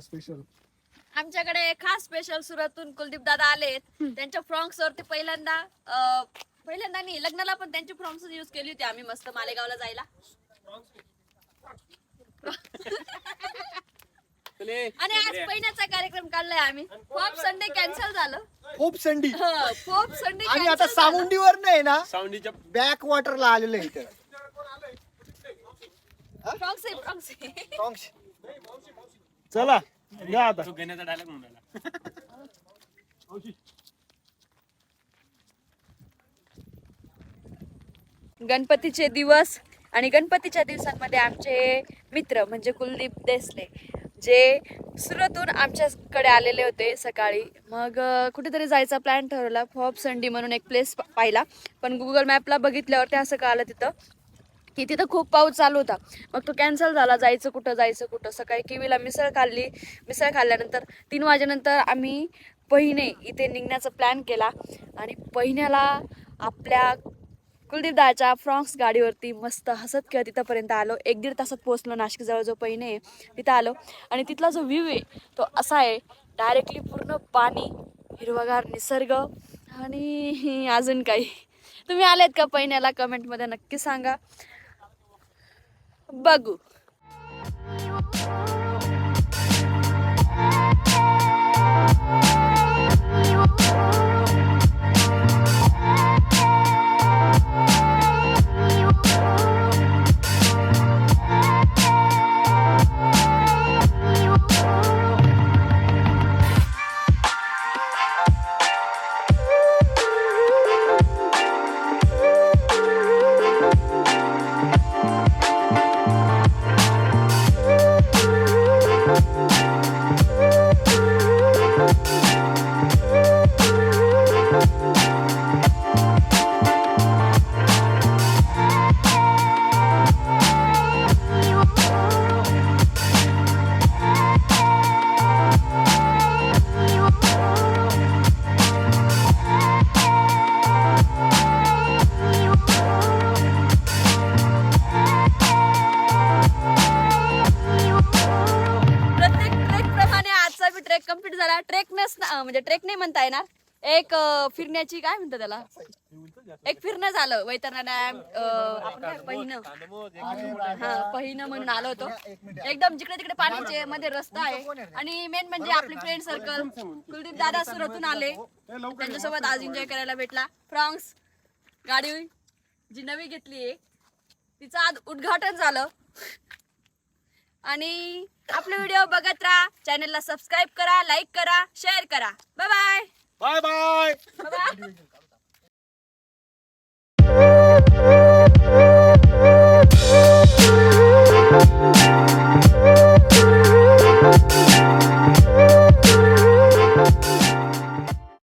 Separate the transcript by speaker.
Speaker 1: Special
Speaker 2: आमच्याकडे खास special सुरतून Kuldeep दादा आलेत. त्यांच्या फ्रॉक्स वरती पहिल्यांदा अं, पहिल्यांदा नाही लग्नाला पण त्यांची फ्रॉक्स यूज केली होती आम्ही मस्त मालेगावला जायला. आणि आज पहिल्याचा कार्यक्रम काढलाय आम्ही. पॉप संडे कॅन्सल झालं.
Speaker 1: खूप संडी
Speaker 2: पॉप संडे
Speaker 1: आणि आता सामुंडीवर नाही ना
Speaker 3: सावंडीच्या
Speaker 1: बॅक वॉटरला आलेलं आहे इथं.
Speaker 2: फ्रॉक्स आहे फ्रॉक्स आहे.
Speaker 1: Songs.
Speaker 4: चला या आता.
Speaker 3: तो घेण्याचा डायलॉग म्हणाला
Speaker 2: गणपतीचे दिवस आणि गणपतीच्या दिवसांमध्ये आमचे मित्र म्हणजे कुलदीप देसले जे सुरतून आमच्याकडे आलेले होते सकाळी. मग कुठेतरी जायचा प्लॅन ठरवला. फॉप संडी म्हणून एक प्लेस पाहिला. पण गुगल मॅपला बघितल्यावरती असं कळालं तिथं. की तिथं खूप पाऊस चालू होता. मग तो कॅन्सल झाला जायचं कुठं जायचं कुठं. सकाळी किवीला मिसळ खाल्ली. मिसळ खाल्ल्यानंतर तीन वाजेनंतर आम्ही पहिने इथे निघण्याचा प्लॅन केला. आणि पहिन्याला आपल्या कुलदीप दाच्या फ्रॉक्स गाडीवरती मस्त हसत किंवा तिथंपर्यंत आलो. एक दीड तासात पोहोचलो नाशिकजवळ जो पहिने आहे तिथं आलो. आणि तिथला जो व्ह्यू आहे तो असा आहे डायरेक्टली पूर्ण पाणी हिरवागार निसर्ग आणि अजून काही. तुम्ही आलेत का पहिन्याला कमेंटमध्ये नक्की सांगा. Bagu. कंप्लीट झाला ट्रेक म्हणजे ट्रेक नाही म्हणता येणार. एक फिरण्याची काय म्हणतात त्याला? एक फिरणं झालं. वैतरणा डॅम आपण काय पहिनं हा पहिनं म्हणून आलो होतो. एकदम जिकडे तिकडे पाण्याचे मध्ये रस्ता आहे. आणि मेन म्हणजे आपली फ्रेंड सर्कल कुलदीप दादा सुरतून आले. त्यांच्यासोबत आज एन्जॉय करायला भेटला. फ्रॉन्क्स गाडी जी नवी घेतली आहे तिचं आज उद्घाटन झालं. आणि आपले व्हिडिओ बघत राहा. चॅनलला सबस्क्राईब करा लाईक करा शेअर करा. Bye bye
Speaker 4: bye bye
Speaker 2: bye